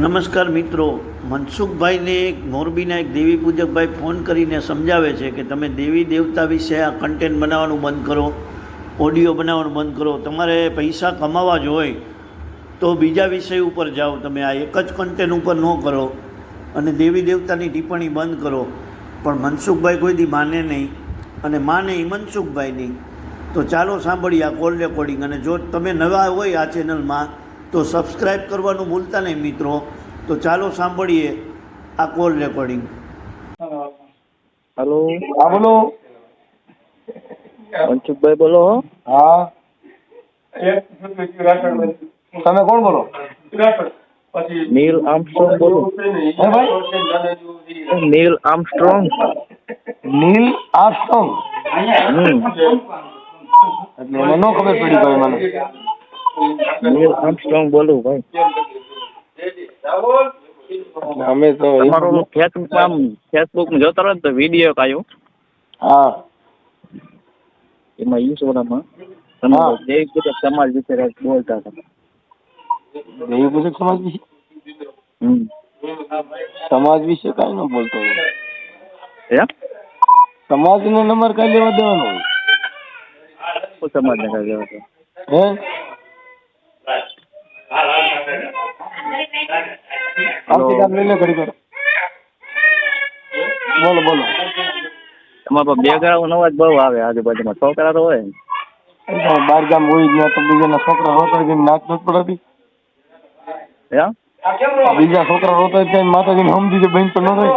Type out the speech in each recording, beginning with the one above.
નમસ્કાર મિત્રો. મનસુખભાઈને એક, મોરબીના એક દેવી પૂજકભાઈ ફોન કરીને સમજાવે છે કે તમે દેવી દેવતા વિશે આ કન્ટેન્ટ બનાવવાનું બંધ કરો ઓડિયો બનાવવાનું બંધ કરો. તમારે પૈસા કમાવા જ હોય તો બીજા વિષય ઉપર જાઓ. તમે આ એક જ કન્ટેન્ટ ઉપર ન કરો અને દેવી દેવતાની ટિપ્પણી બંધ કરો. પણ મનસુખભાઈ કોઈ દી માને નહીં અને માને એ મનસુખભાઈ નહીં તો ચાલો સાંભળીએ આ કોલ રેકોર્ડિંગ અને જો તમે નવા હોય આ ચેનલમાં તો સબસ્ક્રાઈબ કરવાનું ભૂલતા નહીં મિત્રો. તો ચાલો સાંભળીએ આ કોલ રેકોર્ડિંગ હલો હા બોલો. મનસુખભાઈ બોલો હા. તમે કોણ બોલો? નીલ આર્મસ્ટ્રોંગ બોલો. Neil Armstrong. Neil Armstrong? હમ. એટલે મને ન ખબર પડી ભાઈ મને. નીલ આર્મસ્ટ્રોંગ બોલું ભાઈ. અમે તો તમારું ફેસબુક આમ ફેસબુક જોતા રહો તો વીડિયો કાયો હા. એમાં ઈશ્વરમાં તમે. પૂજક સમાજ વિશે બોલતા હતા. દેવી પૂજક સમાજ વિશે? સમાજ વિશે કઈ ન બોલતો એમ? સમાજનો નંબર કઈ લેવા દેવાનો સમાજ ને કઈ કહેવાય હે? આવતી કામ લઈ લે ઘડી ઘડી બોલો બોલો. તમારો બેકગ્રાઉન્ડ અવાજ બહુ આવે આજુબાજુમાં. છોકરા તો હોય બહાર ગામ હોય જ તો બીજાના છોકરા રોતા જઈને નાચ નથી પડાતી. બીજા છોકરા રોતા ત્યાં માતાજીને સમજી છે બહેન તો ન થાય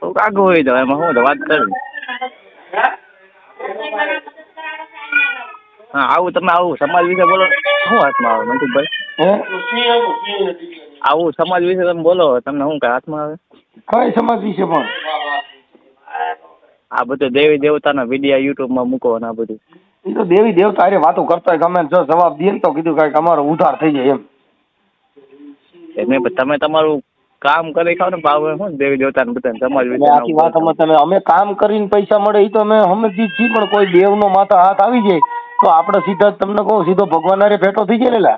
થોડુંક હોય જવાય એમાં શું વાત કરવી હા આવું તમે આવું. સમાજ વિશે બોલો. શું હાથમાં આવે મનસુખભાઈ? હે? આવું સમાજ વિશે તમે બોલો તમને શું કઈ હાથમાં આવે? કઈ સમાજ વિશે પણ? આ બધું દેવી દેવતાના વીડિયો યુટ્યુબમાં મૂકો ને આ બધું. એ તો દેવી દેવતા અરે વાતો કરતા હોય કે જો જવાબ દઈએ તો કીધું કાંઈક અમારો ઉધાર થઈ જાય એમ. તમે તમારું કામ કરી ખાવ ને ભાવ શું દેવી દેવતાને બધાને સમાજ વિશે આખી વાત અમે તમે અમે કામ કરીને પૈસા મળે એ તો અમે સમજી જ છીએ પણ કોઈ દેવનો માથા હાથ આવી જાય તો આપણે સીધા તમને કહું સીધો ભગવાન અરે ભેટો થઈ જાય ને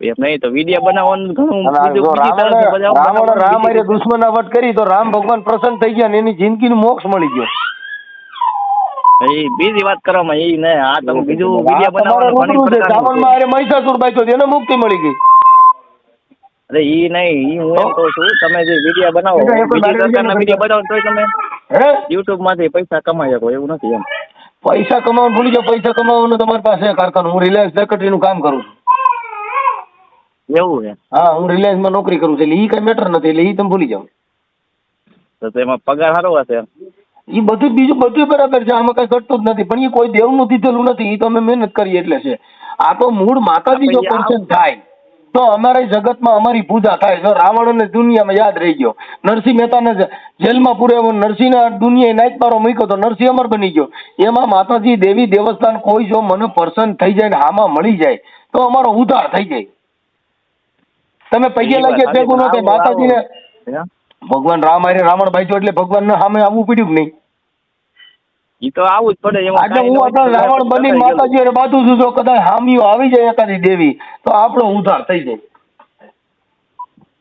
એમ નહીં તો વીડિયો બનાવવાનું ઘણું રાવણ રામ અરે દુશ્મનાવટ કરી તો રામ ભગવાન પ્રસન્ન થઈ ગયા ને એની જિંદગીનું મોક્ષ મળી ગયો. એ બીજી વાત કરવામાં એ ને આ તમે બીજું વીડિયો બનાવવાનું ઘણી પ્રકારનું રાવણમાં મહિષાસુર હતો, એને મુક્તિ મળી ગઈ. અરે ઈ નહીં ઈ હું એમ કહું છું તમે જે વીડિયો બનાવો તો તો બીજી દારૂ પ્રકારના વીડિયો બનાવો તોય તમે યુટ્યુબમાંથી પૈસા કમાઈ શકો એવું નથી એમ. પૈસા કમાવાનું ભૂલી જાઓ પૈસા કમાવાનું તમારી પાસે કારખાનું. હું રિલાયન્સ સેક્રેટરીનું કામ કરું છું. એવું છે? હા હું રિલાયન્સમાં નોકરી કરું છું એટલે એ કઈ મેટર નથી એટલે એ તમે ભૂલી જાઓ. તો એમાં પગાર સારો હશે એ બધું બીજું બધું બરાબર છે આમાં કઈ ઘટતું જ નથી પણ એ કોઈ દેવનું દીધેલું નથી એ તો અમે મહેનત કરીએ એટલે છે. આ તો મૂળ માતાજી જો આપણે દર્શન થાય તો અમારા જગતમાં અમારી પૂજા થાય જો રાવણ અને દુનિયામાં યાદ રહી ગયો નરસિંહ મહેતાને જે- જેલમાં પૂર્યો નરસિંહના દુનિયાએ પારો મૂક્યો તો નરસિંહ અમર બની ગયો. એમાં માતાજી દેવી દેવસ્થાન કોઈ જો મને પર્સન થઈ જાય ને આમાં મળી જાય તો અમારો ઉધાર થઈ જાય. તમે લાગીએ સાચી, ભેગું ન થાય માતાજીને. ભગવાન રામ હારે રાવણ ભાઈ એટલે ભગવાનને સામે આવવું પડ્યું કે નહીં? ઈ તો આવું જ પડે આજે હું આપણે રાવણ બની માતાજી હારે બાજુ છું જો કદાચ હામીઓ આવી જાય એકાદી દેવી તો આપણો ઉધાર થઈ જાય.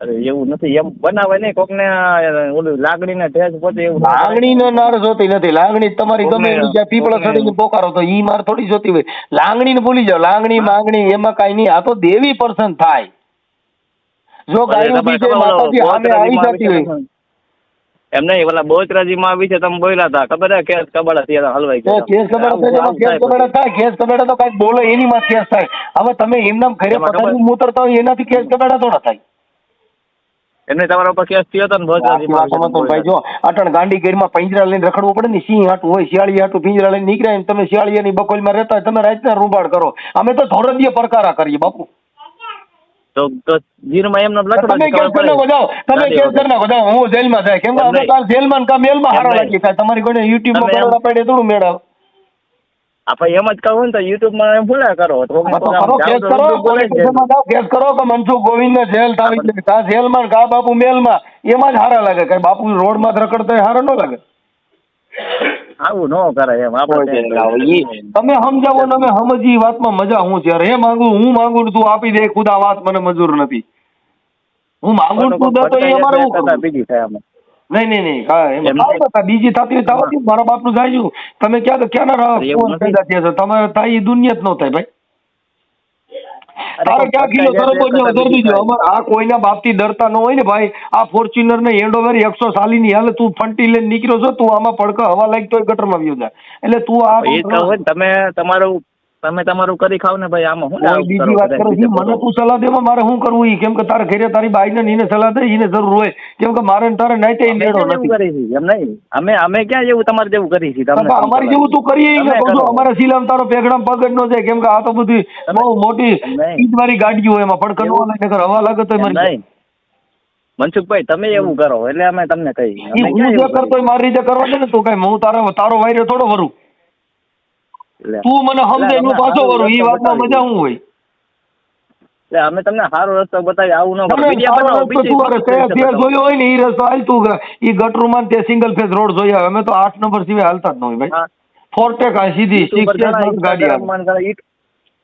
અરે એવું નથી. એમ બનાવે નહીં કોક ને ઓલું લાગણી ને ઠેસ પોતે એવું લાગણી ને નાર જોતી નથી. લાગણી તમારી ગમે જ્યાં પીપળા ચડીને પોકારો તો ઈ માર થોડી જોતી હોય. લાગણી ને ભૂલી જાઓ. લાગણી માંગણી એમાં કઈ નહીં. આ તો દેવી પર્સન થાય. જો ગાયનું બીજે માતાજી સામે આવી જતી હોય એમ નહીં ઓલા આવી છે તમે બોલ્યા હતા. ખબર હે કેસ કબાડા થયા હલવાઈ ગયા કેસ કબાડા કેસ કબાડા થાય કેસ કબાડા તો કાંઈક બોલે એની માં કેસ થાય. હવે તમે એમનામ ઘરે પતંગ મૂતરતા હોય એનાથી કેસ કબાડા થોડા થાય. એમને તમારા ઉપર કેસ થયો હતો ને ભાઈ જો અટણ ગાંડી ગેરમાં પિંજરા લઈને રખડવું પડે ને સિંહ હાટું હોય શિયાળી હાટું પિંજરા લઈને નીકળ્યા ને તમે શિયાળીયાની બકોલમાં રહેતા હોય તમે રાતના રૂંબાડ કરો. અમે તો ધોરણીય પરકારા કરીએ બાપુ. તો તો જીરમાં એમને લખડો તમે કેસ કરી નાખો તમે કેસ કરી નાખો જાઓ હું જેલમાં જાય. કેમ કે અમે કાલ જેલમાં કામ મેલમાં હારો લાગી થાય. તમારી કોઈ યુટ્યુબમાં બરોડા પાડે થોડું મેળવ. આપણે એમ જ કહું ને તો યુટ્યુબમાં એમ ભૂલ્યા કરો. તો તો કેસ કરો કેસ કરો કે મનસુખ ગોવિંદ ને જેલ થાવી કા જેલમાં કા બાપુ મેલમાં. એમાં જ હારા લાગે. કઈ બાપુ રોડમાં રખડતા હારા ન લાગે. આવું ન કરાય એમ આપણે તમે સમજાવો ને અમે સમજી વાતમાં મજા હું છે. અરે માંગુ હું માંગુ તું આપી દે ખુદા વાત મને મંજૂર નથી. હું માંગુ તો તો એ અમારે બીજી થાય અમે. નહીં નહીં નહીં. બીજી થતી હોય મારા બાપનું જાય તમે ક્યાં રહો. પેદા થયા છો? તમે થાય એ દુનિયા જ ન થાય ભાઈ. તારે ક્યાં કિલો ફટકાઈ ને વધારી દીધો થાય. આ કોઈના બાપથી ડરતા ન હોય ને ભાઈ આ ફોર્ચ્યુનર ને હેન્ડઓવર એકસો સાલીની હાલે તું ફંટી લઈને નીકળ્યો છો તું આમાં પડકા હવા લાગતો હોય ગટરમાં વ્યો જાય એટલે તું આ ને, તમે તમારું તમે તમારું કરી ખાવ ને ભાઈ આમાં હું બીજી વાત કરું છું. મને તું સલાહ દેવા મારે શું કરવું ઈ? કેમ કે તારે ઘેરે તારી બાઈને ને એને સલાહ દે એને જરૂર હોય. કેમ કે મારે ને તારે લેડો એવું નથી એમ નહીં. અમે અમે ક્યાં જેવું તમારે જેવું કરી છે તમને અમારી જેવું તું કરીએ ને કહું છું કરો. તારો પેગડામ પગડ નો છે કેમ કે આ તો બધી બહુ મોટી નહીં. મારી ગાડીઓ એમાં. વાળા નકર હવા લાગે તો મરી નહીં. મનસુખભાઈ તમે એવું કરો. એટલે અમે તમને કહી હું જે કરતો મારી રીતે કરવા દે ને તું કઈ હું તારો તારો વાયરો થોડો વરું. તું મને સમજે એનું પાછો વરું ઈ વાતમાં મજા હું હોય? એટલે અમે તમને સારો રસ્તો બતાવી આવું ન જોયો હોય ને એ રસ્તો હાલ તું ઈ ગટરુમાં તે સિંગલ ફેસ રોડ જોયા અમે તો આઠ નંબર સિવાય હાલતા જ ન હોય ભાઈ. ફોર્ટેક આ સીધી સિક્સ ગાડી આવે ઇન્સ્ટાગ્રામમાં ઘણા યુટ-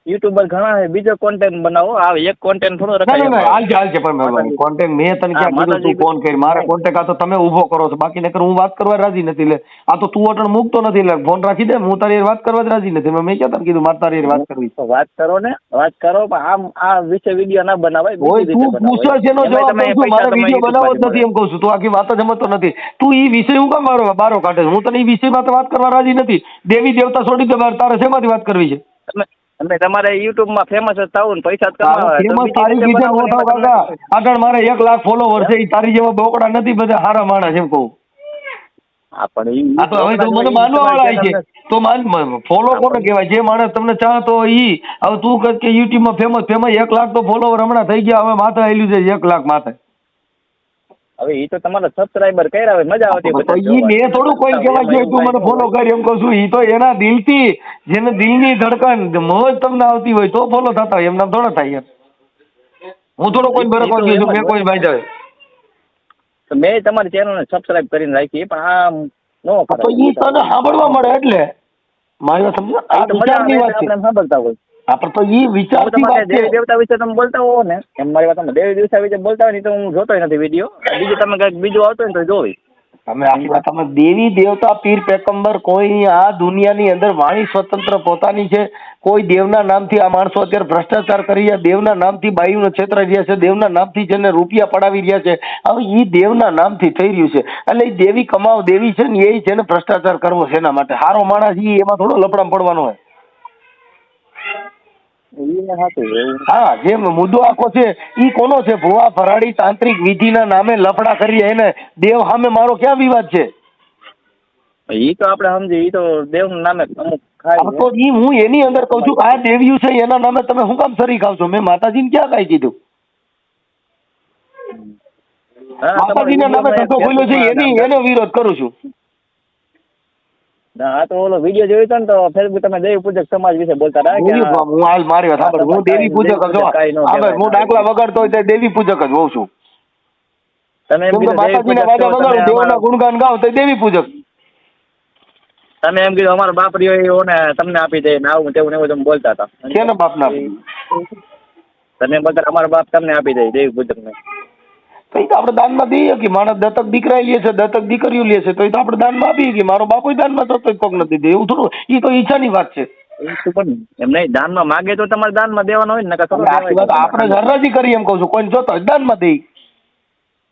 યુટ્યુબર ઘણા છે બીજો કોન્ટેન્ટ બનાવો. આ એક કોન્ટેન્ટ થોડો રખાય. હાલ હાલશે હાલશે પણ માતાજી. કોન્ટેક્ટ મેં તને ક્યાં કીધું તું ફોન કરી? મારે કોન્ટેક્ટ આ તો તમે ઊભો કરો છો. બાકી નકર હું વાત કરવા રાજી નથી લે. આ તો તું અટણ મૂકતો નથી લે. ફોન રાખી દે હું તારી વાત કરવા જ રાજી નથી. મેં ક્યાં તને કીધું મારે તારી વાત કરવી તો વાત કરો ને વાત કરો પણ આમ આ વિશે વીડિયો ના બનાવાય ઓય તું પૂછો છે નો જવાબ છું પૈસા મારે વીડિયો બનાવો જ નથી એમ કહું છું. તું આખી વાત જ સમજતો નથી. તું ઈ વિષય હું કામ મારો બારો કાઢે હું તને ઈ વિષયમાં તો વાત કરવા રાજી નથી. દેવી દેવતા છોડી દે તારે શેમાંથી વાત કરવી છે? તમે તમારે યુટ્યુબમાં ફેમસ જ થવું પૈસા જ કમાવા તારે બીજી કાકા. આગળ મારે એક લાખ ફોલોવર છે એ તારી જેવા બોકડા નથી બધા સારા માણસ એમ કહું. હા, પણ તો હવે તો મને માનવા વાળા છે. તો માન ફોલો કોને કહેવાય? જે માણસ તમને ચાહતો ઈ. હવે તું કે યુટ્યુબમાં ફેમસ ફેમસ એક લાખ તો ફોલોવર હમણાં થઈ ગયા હવે માથે આવેલું છે એક લાખ માથે. હવે એ તો તમારા સબસ્ક્રાઇબર કર્યા હોય મજા આવતી ઈ મેં થોડું કોઈ કહેવા છે તું મને ફોલો કરી એમ કહું છું. ઈ તો એના દિલથી જેને દિલની ધડકન મોજ તમને આવતી હોય તો ફોલો થતા હોય એમના થોડા થાય હું થોડો કોઈ બરકવા ગયો છું મેં કોઈ ભાઈ જાય તો મેં તમારી ચેનલને સબસ્ક્રાઇબ કરીને રાખી પણ આ નો તો ઈ તને સાંભળવા મળે એટલે. મારી વાત સમજો આ વિચારની વાત છે. આપણે સાંભળતા હોય. આપણે તો એ હું વાત છે દેવતા વિશે તમે બોલતા હો ને. એમ મારી વાત તમે દેવી દેવતા વિશે બોલતા હોય ને તો હું જોતો નથી વીડિયો. બીજું તમે કંઈક બીજું આવતો હોય તો જોવી. તમે આખી વાત તમે દેવી દેવતા પીર પેકંબર કોઈ આ દુનિયાની અંદર વાણી સ્વતંત્ર પોતાની છે. કોઈ દેવના નામથી આ માણસો અત્યારે ભ્રષ્ટાચાર કરી રહ્યા. દેવના નામથી બાયુને છેતરાઈ રહ્યા છે દેવના નામથી જેને રૂપિયા પડાવી રહ્યા છે. હવે ઈ દેવના નામથી થઈ રહ્યું છે. એટલે એ દેવી કમાવ દેવી છે ને એ છે ને ભ્રષ્ટાચાર કરવો છે એના માટે. હારો માણસ ઈ એમાં થોડો લપડામ પડવાનો હોય. હા જે મુદ્દો આખો છે ઈ કોનો છે? ભુવા ફરાડી તાંત્રિક વિધિના નામે લફડા કરી એને. દેવ સામે મારો ક્યાં વિવાદ છે? ઈ તો આપણે સમજી ઈ તો દેવ નામે અમુક ખાય તો ઈ હું એની અંદર કહું છું કે આ દેવ્યું છે એના નામે તમે શું કામ સરી ખાવ છો? મેં માતાજીને ક્યાં કાઈ કીધું? માતાજીના નામે ધંધો ખોલ્યો છે એની એનો વિરોધ કરું છું. હા તો ઓલો વીડિયો જોયો હતો ને તો ફેસબુક તમે દેવી પૂજક સમાજ વિશે બોલતા કે હું હાલ મારી વાત સાંભળ. હું દેવી પૂજક જ ન હા ડાકલા વગાડતો હોય તો દેવી પૂજક જ હોઉં છું. તમે એમ કીધું દેવી વાજા વગાડું દેવના અમારા- ગુણગાન ગાઓ તો દેવી પૂજક. તમે એમ કીધું અમારો બાપ રહ્યો એવો ને તમને આપી દે ને આવું તેવું ને એવું તમે બોલતા હતા. કેના બાપના? તમે બોલતા અમારો બાપ તમને આપી દે દેવી પૂજક ને તો ઈ તો આપણે દાનમાં દઈએ કે માણસ દત્તક દીકરા લે છે દત્તક દીકરીઓ લે છે તો એ તો આપણે દાનમાં આપીએ કે મારો બાપુ દાનમાં થતો કોક નથી દે એવું થોડું એ તો ઈચ્છાની વાત છે. એ તો પણ એમ નહીં દાનમાં માગે તો તમારે દાનમાં દેવાનો હોય ને. આપણે હરાજી કરી એમ કહું છું. કોઈને જોતો દાનમાં દઈ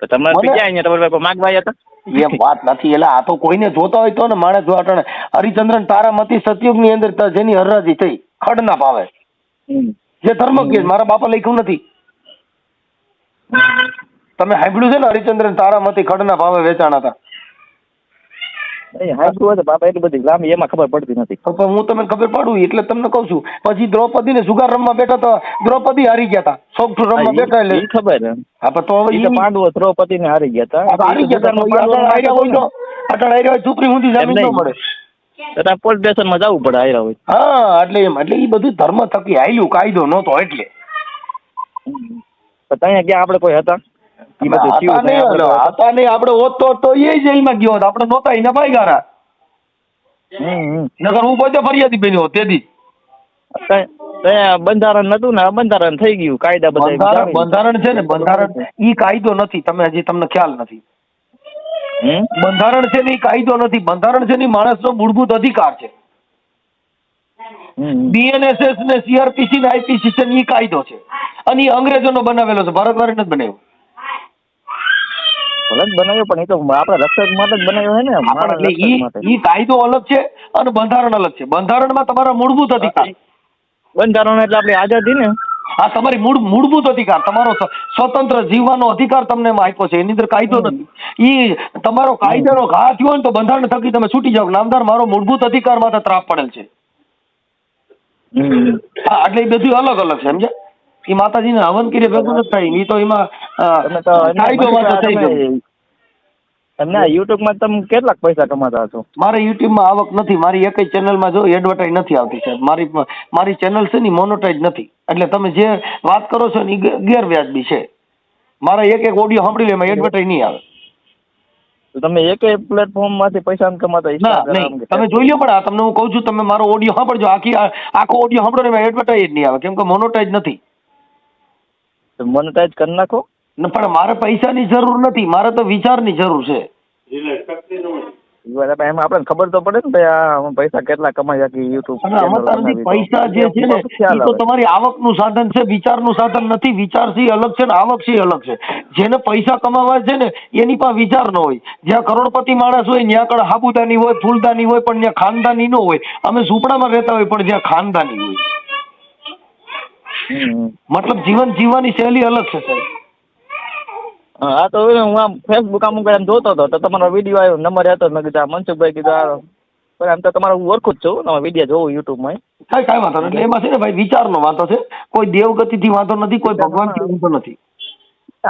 તો તમારે મને- અહીંયા તમારે માગવા હતા? એમ વાત નથી. એટલે આ તો કોઈને જોતા હોય તો ને માણસ જો અટાણે હરિચંદ્રન તારામતી સતયુગની અંદર જેની હરરાજી થઈ ખડ ના ભાવે જે ધર્મ કે મારા બાપા લખ્યું નથી. તમે સાંભળ્યું છે ને હરિચંદ્રન તારામતી ખડ ના ભાવે વેચાણ હતા? હાચું બાપા એટલી બધી લાંબી એમાં ખબર પડતી નથી. પણ હું તમને ખબર પાડું એટલે તમને કહું છું. પછી દ્રૌપદી ને સુગાર રમવા બેઠા તો દ્રૌપદી હારી ગયા હતા સોગઠું રમવા બેઠા એટલે. ખબર. હા પણ તો હવે પાંડવો દ્રૌપદી ને હારી ગયા હતા હારી ગયા હતા તો ઈ હોય તો ઊંધી જમીન ન. મળે. પોલીસ સ્ટેશનમાં જવું પડે આયરા હોય. હા એટલે એમ. એટલે એ બધું ધર્મ થકી આયલું કાયદો નહોતો એટલે. તો ત્યાં ક્યાં આપણે કોઈ હતા? આપણે હતા તો તો એ જેલમાં ગયો હોત. આપણે નહોતા એના ભાઈ ગારા. નકર હું પોતે ફરિયાદી બન્યો તેથી. બંધારણ નતું ને આ બંધારણ થઈ ગયું કાયદા બધા બંધારણ છે ને બંધારણ ઈ કાયદો નથી તમે હજી તમને ખ્યાલ નથી. બંધારણ છે ને કાયદો નથી બંધારણ છે ને માણસ માણસનો મૂળભૂત અધિકાર છે. બીએનએસએસ ને સીઆરપીસી ને આઈપીસી છે ને ઈ કાયદો છે. અને ઈ અંગ્રેજોનો બનાવેલો છે ભારતવાળી નથી બનાવ્યો. ભલે બનાવ્યો પણ એ તો આપણા રક્ષક માટે જ બનાવ્યો છે ને. એટલે ઈ ઈ કાયદો અલગ છે અને બંધારણ અલગ છે. બંધારણમાં તમારા મૂળભૂત અધિકાર. બંધારણ એટલે આપણી આઝાદી ને. આ તમારી મૂળ મૂળભૂત અધિકાર તમારો સ્વતંત્ર જીવવાનો અધિકાર તમને એમાં આપ્યો છે. એની અંદર કાયદો નથી. ઈ તમારો કાયદાનો ઘા થયો ને તો બંધારણ થકી તમે છૂટી જાઓ. નામદાર મારો મૂળભૂત અધિકાર માથે ત્રાપ પડેલ છે. હા એટલે એ બધું અલગ અલગ છે સમજ્યા? એ માતાજીને હવન કરી ભેગું નથી થાય. ઈ તો એમાં તો એમને થઈ તમે- કેટલાક પૈસા કમાતા છો મારે યુટ્યુબમાં આવક નથી. મારી એકય ચેનલમાં જો એડવર્ટાઇઝ નથી આવતી સાહેબ. મારી મારી ચેનલ છે ને મોનોટાઇઝ નથી. એટલે તમે જે વાત કરો છો ને એ ગેરવ્યાજબી છે. મારા એક એક ઓડિયો સાંભળી લે એમાં એડવર્ટાઇઝ નહીં આવે. તમે એક પ્લેટફોર્મમાંથી પૈસા કમાતા ના નહીં. તમે જોઈ લો પણ આ તમને હું કહું છું તમે મારો ઓડિયો સાંભળજો. આખી આખો ઓડિયો સાંભળો ને એમાં એડવર્ટાઇઝ નહીં આવે. કેમ કે મોનોટાઇઝ નથી. તો મોનેટાઈઝ કરી નાખો. ન પણ મારે પૈસાની જરૂર નથી. મારે તો વિચારની જરૂર છે. બરાબર એમાં આપણને ખબર તો પડે ને ભાઈ આ પૈસા કેટલા કમાયા કે યુટ્યુબ પૈસા જે છે ને એ તો તમારી આવકનું સાધન છે વિચારનું સાધન નથી. વિચારથી અલગ છે ને આવકથી અલગ છે. જેને પૈસા કમાવા છે ને એની પાસે વિચાર ન હોય. જ્યાં કરોડપતિ માણસ હોય ત્યાં આગળ હાબુદાની હોય ફૂલદાની હોય પણ ત્યાં ખાનદાની ન હોય. અમે ઝૂંપડામાં રહેતા હોય પણ જ્યાં ખાનદાની હોય. મતલબ જીવન જીવવાની શૈલી અલગ છે સાહેબ. હા તો હું આમ ફેસબુક આમ આમ જોતો હતો તો તમારો વીડિયો આવ્યો નંબર હતો મેં કીધું આ મનસુખભાઈ કીધું આ પણ આમ તો તમારો હું ઓળખું જ છું તમારો વીડિયો જોઉં યુટ્યુબમાં કાંઈ કાંઈ વાંધો એટલે એમાં છે ને ભાઈ વિચારનો વાંધો છે. કોઈ દેવગતિથી વાંધો નથી કોઈ ભગવાનથી વાંધો નથી.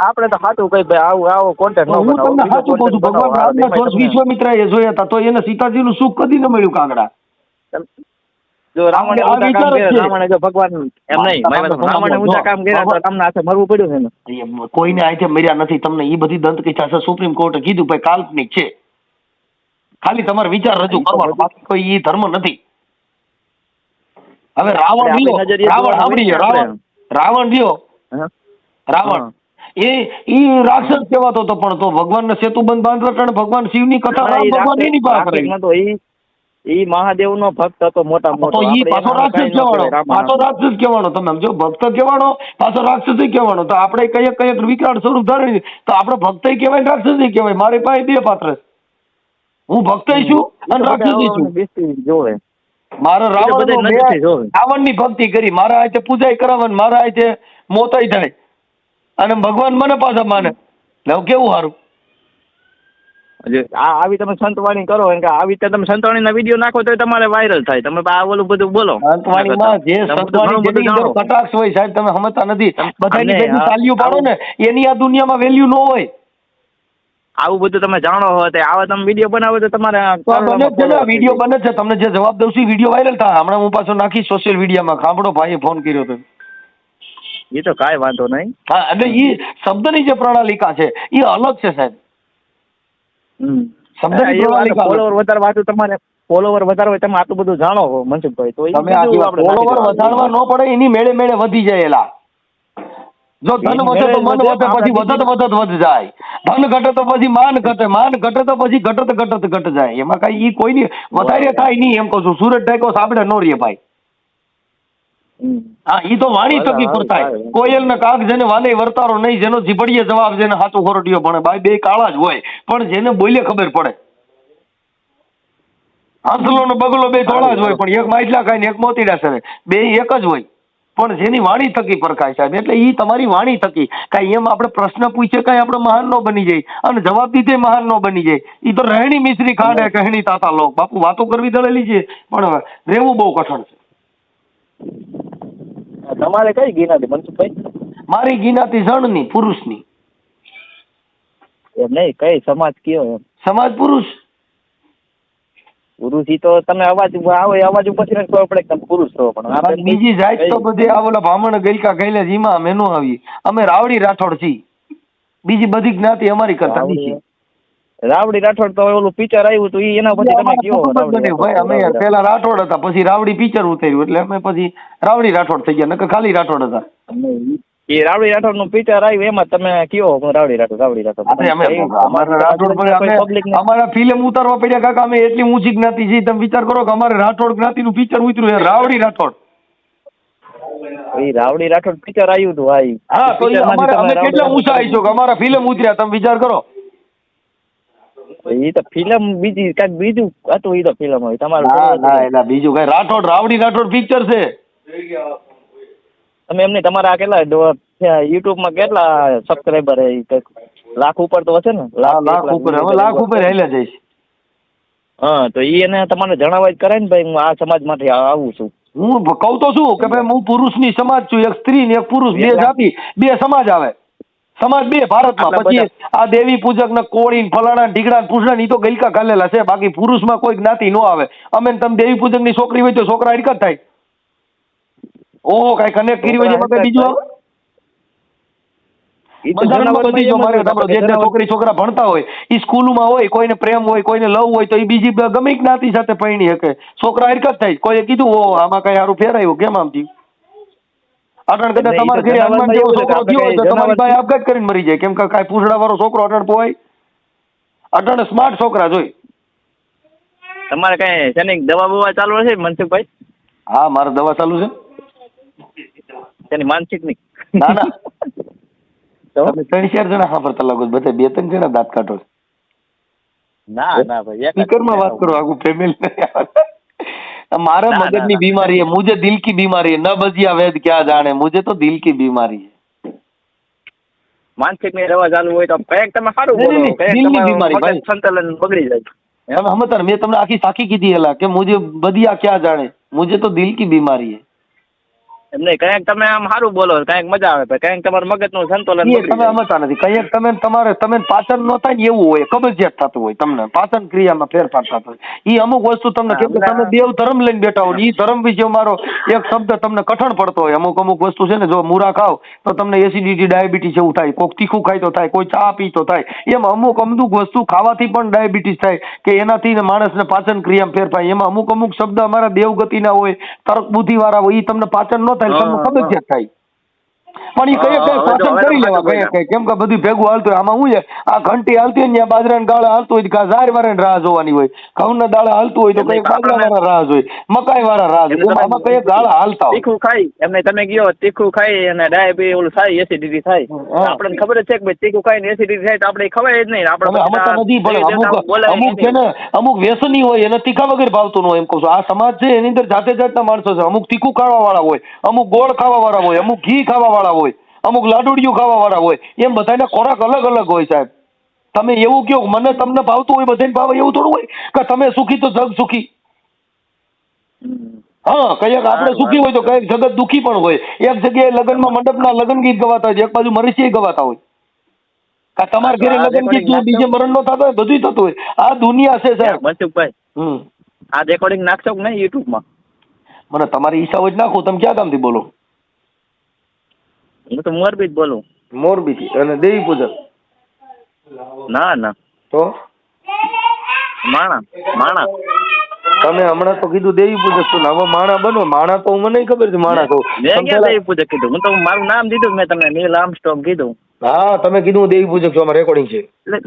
આપણે તો સાચું કઈ ભાઈ આવું આવો કોન્ટેક્ટ ન હું તમને સાચું કહું છું ભગવાન રામના જોશ વિશ્વામિત્રાએ જોયા હતા તો એને સીતાજીનું સુખ કદી ન મળ્યું કાગડા. જો રાવણે ઊંધા કામ કર્યા. રાવણે જો ભગવાન એમ નહીં રાવણે ઊંધા કામ કર્યા તો તમને હાથે મરવું પડ્યું છે ને? કોઈને આથી મર્યા નથી તમને એ બધી દંત કીચા છે સુપ્રીમ કોર્ટે કીધું ભાઈ કાલ્પનિક છે. ખાલી તમારે વિચાર રજૂ કરવાનો બાકી કોઈ એ ધર્મ નથી. હવે રાવણ રાવણ સાંભળી રાવણ. રાવણ રહ્યો રાવણ. એ ઈ રાક્ષસ કહેવાતો હતો પણ તો ભગવાનને સેતુબંધ બાંધવા કારણ ભગવાન શિવની કથા રામ ભગવાન એની પાસે. તો ઈ મહાદેવનો ભક્ત હતો મોટા મોટો. ઈ પાછો રાક્ષસ કહેવાનો પાછો રાક્ષસ કહેવાનો. તમે સમજો ભક્ત કહેવાનો પાછો રાક્ષસ કહેવાનો. તો આપણે કઈ કઈ વિકરાળ સ્વરૂપ ધારી તો આપણે ભક્ત કહેવાય રાક્ષસ કહેવાય. મારી પાસે બે પાત્ર હું ભક્ત છું અને રાક્ષસ છું. જોવે. મારો રાવણ રાવણની ભક્તિ કરી. મારા હાથે પૂજાય કરાવવાની મારા હાથે મોતાઈ થાય. અને ભગવાન મને પાછા માને. લવ કેવું સારું આ આવી તમે સંતવાણી કરો કે આવી રીતે તમે સંતવાણીના વીડિયો નાખો તો તમારે વાયરલ થાય. તમે આ ઓલું બધું બોલો. સંતવાણીમાં જે સંતવાણી. કટાક્ષ હોય સાહેબ તમે સમજતા નથી. બધાની ભેગું આ- પાડો ને એની આ દુનિયામાં વેલ્યુ ન હોય. આવું બધું તમે જાણો હો તે આવા તમે વીડિયો બનાવો તો તમારે બને છે ને વીડિયો બને છે. તમને જે જવાબ દઉં છું વીડિયો વાયરલ થાય હમણાં હું પાછો નાખી સોશિયલ મીડિયામાં ખાંભડો ભાઈએ ફોન કર્યો હતો એ તો કાંઈ વાંધો નહીં. હા એટલે એ શબ્દની જે પ્રણાલિકા છે એ અલગ છે સાહેબ હમ. શબ્દની હા, એ વાત પ્રણાલિકા અલગ. ફોલોવર વધારવા તમારે ફોલોવર વધારવા તમે આટલું બધું જાણો મનસુખભાઈ. તો તમે ફોલોવર. વધારવા ન પડે એની મેળે મેળે વધી જાય એલા. જો ધન વધે તો મન વધે, પછી વધત વધત વધ જાય. ધન ઘટે તો પછી માન ઘટે માન ઘટે તો પછી ઘટત ઘટત ઘટ જાય. એમાં કઈ ઈ કોઈની વધારે થાય નહીં એમ કહું છું. સુરત ટેકો સાંભળે નો રે ભાઈ. હા ઈ તો વાણી થકી પરતાય કોયલ ને કાગ જેને વાલે વર્તારો નહીં જેનો જીભડીએ જવાબ જેને હાથું ખોરટીયો ભણે. ભાઈ બે કાળા જ હોય પણ જેને બોલે ખબર પડે. હાંસલો નો બગલો બે ધોળા જ હોય પણ એક માઇટલા ખાય ને એક મોતીડા સરે બે એક જ હોય પણ જેની વાણી થકી પરખાય સાહેબ. એટલે ઈ તમારી વાણી થકી. કાંઈ એમ આપણે પ્રશ્ન પૂછે કાંઈ આપણે મહાન નો બની જાય. અને જવાબ દીધે મહાન નો બની જાય. ઈ તો રહેણી મિશ્રી ખાડે કહેણી તાતા લોક. બાપુ વાતો કરવી દળેલી છે પણ રહેવું બહુ કઠણ છે. તમારે કઈ ગિનાતી મનસુખભાઈ? મારી ગિનાતી જણની પુરુષની. એમ નહીં કઈ સમાજ કયો એમ? સમાજ પુરુષ. પુરુષ ઈ તો તમે અવાજ આવો અવાજ ઉપરથી ને ખબર પડે કે તમે પુરુષ છો પણ આપણે બીજી જાત તો બધી આ ઓલા ભામણ ગઈકા ગયેલા જીમાં અમે નો આવી અમે રાવડી રાઠોડ છીએ. બીજી બધી જ્ઞાતિ અમારી કરતા રાવડી. રાવડી રાઠોડ તો ઓલું પિક્ચર આવ્યું તો એના પછી તમે કયો અમારા ભાઈ અમે પેલા રાઠોડ હતા પછી રાવડી પિક્ચર ઉતર્યું એટલે અમે પછી રાવડી રાઠોડ થઈ ગયા નકર ખાલી રાઠોડ હતા. એ રાવડી રાઠોડનું પિક્ચર આવ્યું એમાં તમે કયો રાવડી રાઠોડ રાવડી રાઠોડ? અમારા અમારા ફિલ્મ ઉતારવા પડ્યા કાકા અમે એટલી ઊંચી જ્ઞાતિ છે તમે વિચાર કરો કે અમારે રાઠોડ જ્ઞાતિ નું પિક્ચર ઉતર્યું રાવડી રાઠોડ. એ રાવડી રાઠોડ પિક્ચર આવ્યું હતું હા હા તો ઈ તમે અમે રાવડી કેટલા ઊંચા આવીશું કે અમારા ફિલ્મ ઉતર્યા તમે વિચાર કરો. ઈ તો ફિલ્મ બીજી કાંઈક બીજું હતું એ તો ફિલ્મ હોય. તમારું ના ના એટલે બીજું કઈ. રાઠોડ રાવડી રાઠોડ પિક્ચર છે. તમે એમને તમારા કેટલા યુટ્યુબમાં કેટલા સબસ્ક્રાઈબર એ કંઈક લાખ ઉપર તો હશે ને? લાખ ઉપર. હવે લાખ ઉપર હેલા જઈશ. હા તો એ એને તમારે જણાવવા જ કરાય ને ભાઈ હું આ સમાજમાંથી આવું છું. હું કહું તો છું કે ભાઈ હું પુરુષની સમાજ છું. એક સ્ત્રી ને એક પુરુષ. બે જાતિ બે સમાજ આવે. સમાજ બે ભારતમાં. પછી આ દેવી પૂજક ને કોળી ફલાણા ઢીકડા પૂછડા ની તો ગલકા ખાલેલા છે. બાકી પુરુષમાં કોઈ જ્ઞાતિ નો આવે. અમે તમે દેવી પૂજકની છોકરી હોય તો છોકરા હરકત થાય. ઓહો કઈ કનેક્ટ કરી હોય બીજું તો બંધારણમાં જણાવવામાં બધી જો એમ જ મારે હોય તમારો કે જે જે જણાવવા- છોકરી છોકરા ભણતા હોય એ સ્કૂલમાં હોય કોઈને પ્રેમ હોય કોઈને લવ હોય તો એ બીજી ગમે જ્ઞાતિ સાથે પૈણી શકે. છોકરા હરકત થાય. કોઈએ કીધું ઓ આમાં કઈ સારું ફેરાયું કેમ આમ થયું? અટણ કદાચ તમારા ઘરે હનુમાન જેવો છોકરો થયો હોય તો તમારી ભાઈ આપઘાત કરીને મરી જાય. કેમ કે કાંઈ પૂછડા વાળો છોકરો અટણ પોય અટણ સ્માર્ટ છોકરા જોઈ. તમારે કઈ છે ને દવા બવા ચાલુ છે મનસુખભાઈ? હા મારે દવા ચાલુ છે. તેની માનસિકની ના. ના તમે ત્રણ ચાર જણા સાંભળતા લાગો. બધા બે ત્રણ જણા દાંત કાઢો. ના ના ભાઈ સ્પીકરમાં વાત કરો આખું ફેમિલી મારા મગજની બીમારી હે મુજે દિલ કી બીમારી ન બજિયા વેદ ક્યાં જાણે? મુજે તો દિલ કી બીમારી હે માનસિકની રવા ચાલુ હોય તો કંઈક તમે સારું બોલો. દિલની બીમારી ભાઈ. સંતુલન બગડી જાય. હમ હમતર મેં તમને આખી સાખી કીધી હેલા કે મુજે બદિયા ક્યાં જાણે? મુજે તો દિલ કી બીમારી હે એમ નહીં કંઈક તમે આમ સારું બોલો કંઈક મજા આવે કંઈક તમારું મગજનું સંતુલન એ તમે સમજતા નથી. કંઈક તમે તમારે તમે પાચન ન થાય ને એવું હોય કબજિયાત થતું હોય તમને. પાચન ક્રિયામાં ફેરફાર થતો હોય. એ અમુક વસ્તુ તમને કેમ કે તમે દેવ ધર્મ લઈને બેઠા હોય એ ધર્મ વિશે મારો એક શબ્દ તમને કઠણ પડતો હોય. અમુક અમુક વસ્તુ છે ને જો મૂરા ખાવ તો તમને એસિડિટી ડાયાબિટીસ એવું થાય. કોઈક તીખું ખાય તો થાય કોઈ ચા પી તો થાય. એમ અમુક અમુક વસ્તુ ખાવાથી પણ ડાયાબિટીસ થાય કે એનાથી માણસને પાચન ક્રિયામાં ફેરફાર એમાં અમુક અમુક શબ્દ અમારા દેવગતિના હોય તર્ક બુદ્ધિ વાળા હોય એ તમને પાચન ન થાય તમને કબજિયાત થાય પણ એ કઈ કઈ તો કરી લેવા કઈ કઈ કેમ કે બધું ભેગું હાલતું હોય. આમાં શું છે? આ ઘંટી હાલતી હોય ને બાજરા ને ગાળા હાલતું હોય તો ઝાર વાળા રાહ જોવાની હોય. ઘઉંના દાળા હાલતું હોય તો કઈ બાજરા વાળા રાહ જોઈ. મકાઈ વાળા રાહ જોઈ. એમાં કઈ ગાળા હાલતા હોય. તીખું ખાઈ. એમને તમે ગયો તીખું ખાઈ અને ડાયાબિટીસ ઓલું થાય એસિડિટી થાય. આપણને ખબર જ છે કે ભાઈ તીખું ખાઈને એસિડિટી થાય તો આપણે ખવાય જ નહીં. આપણે અમુક છે ને અમુક વ્યસની હોય એને તીખા વગર ભાવતું ન હોય એમ કહું છું. આ સમાજ છે એની અંદર જાતે જાતના માણસો છે. અમુક તીખું ખાવા વાળા હોય અમુક ગોળ ખાવા વાળા હોય અમુક ઘી ખાવા વાળા હોય અમુક લાડુડિયું ખાવા વાળા હોય એમ બધાના ખોરાક અલગ અલગ હોય સાહેબ. તમે એવું કહો મને તમને ભાવતું હોય બધાને ભાવે એવું થોડું હોય? કે તમે સુખી તો જગ સુખી. હા કંઈક આપણે સુખી હોય તો કંઈક જગત દુખી પણ હોય. એક જગ્યાએ લગ્નમાં મંડપના લગ્ન ગીત ગવાતા હોય એક બાજુ મરસીએ ગવાતા હોય. કા તમારા ઘરે લગ્ન ગીત બીજે મરણ નો થતો હોય બધું થતું હોય. આ દુનિયા છે સાહેબ. મનસુખભાઈ હમ. આ રેકોર્ડિંગ નાખશો કે નહીં યુટ્યુબમાં? મને તમારી ઈચ્છા હોય જ નાખો. તમે ક્યાં કામથી બોલો? હું તો મોરબી જ બોલું. મોરબી અને દેવી પૂજક ના ના. તો? માણા માણા. તમે હમણાં તો કીધું દેવી પૂજક છો હવે માણા બનો. માણા તો મને ખબર છે માણા તો. મેં ક્યાં દેવી પૂજક કીધું? હું તો મારું નામ દીધું મેં તમને નીલ આર્મસ્ટ્રોંગ કીધું. હા તમે કીધું દેવી પૂજક છો અમારે રેકોર્ડિંગ છે.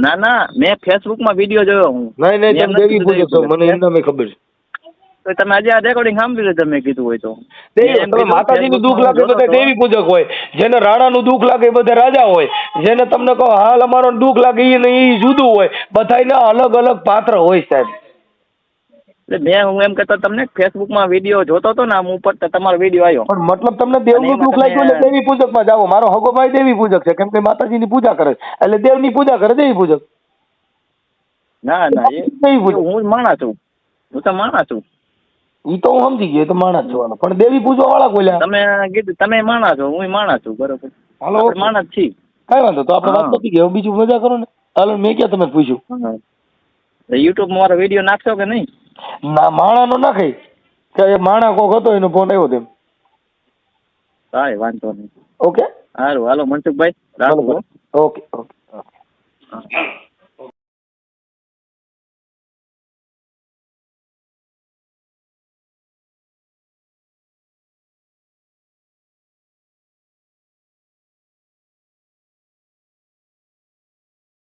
ના ના મેં ફેસબુકમાં વીડિયો જોયો હું. નહીં નહીં તમે દેવી પૂજક છો મને એમ ખબર છે. તો તમે આજે આ રેકોર્ડિંગ સાંભળી લીધું તમે કીધું હોય તો? દેવી મેં માતાજીનું દુઃખ લાગે બધા દેવી પૂજક હોય જેને રાણાનું દુઃખ લાગે એ બધા રાજા હોય જેને તમને કહો હાલ અમારો દુઃખ લાગે એ નહીં જુદું હોય બધાયના અલગ અલગ પાત્ર હોય સાહેબ. એટલે મેં હું એમ કહેતો તમને ફેસબુકમાં વીડિયો જોતો હતો ને આમ ઉપર તમારો વીડિયો આવ્યો. પણ મતલબ તમને દેવનું દુઃખ લાગ્યું એટલે દેવી પૂજકમાં જાઓ. મારો હગો ભાઈ દેવી પૂજક છે કેમ કે માતાજીની પૂજા કરે એટલે એટલે દેવની પૂજા કરે દેવી પૂજક. ના ના એ પૂજક. હું જ માણા છું. હું તો માણા છું. ઈ તો હું સમજી ગયો તો માણસ છો જોવાનો. પણ દેવી પૂજવા વાળા બોલ્યા તમે કીધું તમે માણા છો હું માણસ છું બરોબર. હાલો માણસ છી કઈ વાંધો તો આપણે વાત. પતી ગયો બીજું મજા કરો ને. હાલો મેં ક્યાં તમે પૂછ્યું? યુટ્યુબમાં મારો વીડિયો નાખશો કે નહીં? ના માણાનો નાખે. કે એ માણા કોક હતો એનો ફોન આવ્યો તેમ. કાંઈ વાંધો નહીં. ઓકે? સારું હાલો મનસુખભાઈ રાખો ઓકે ઓકે ઓકે.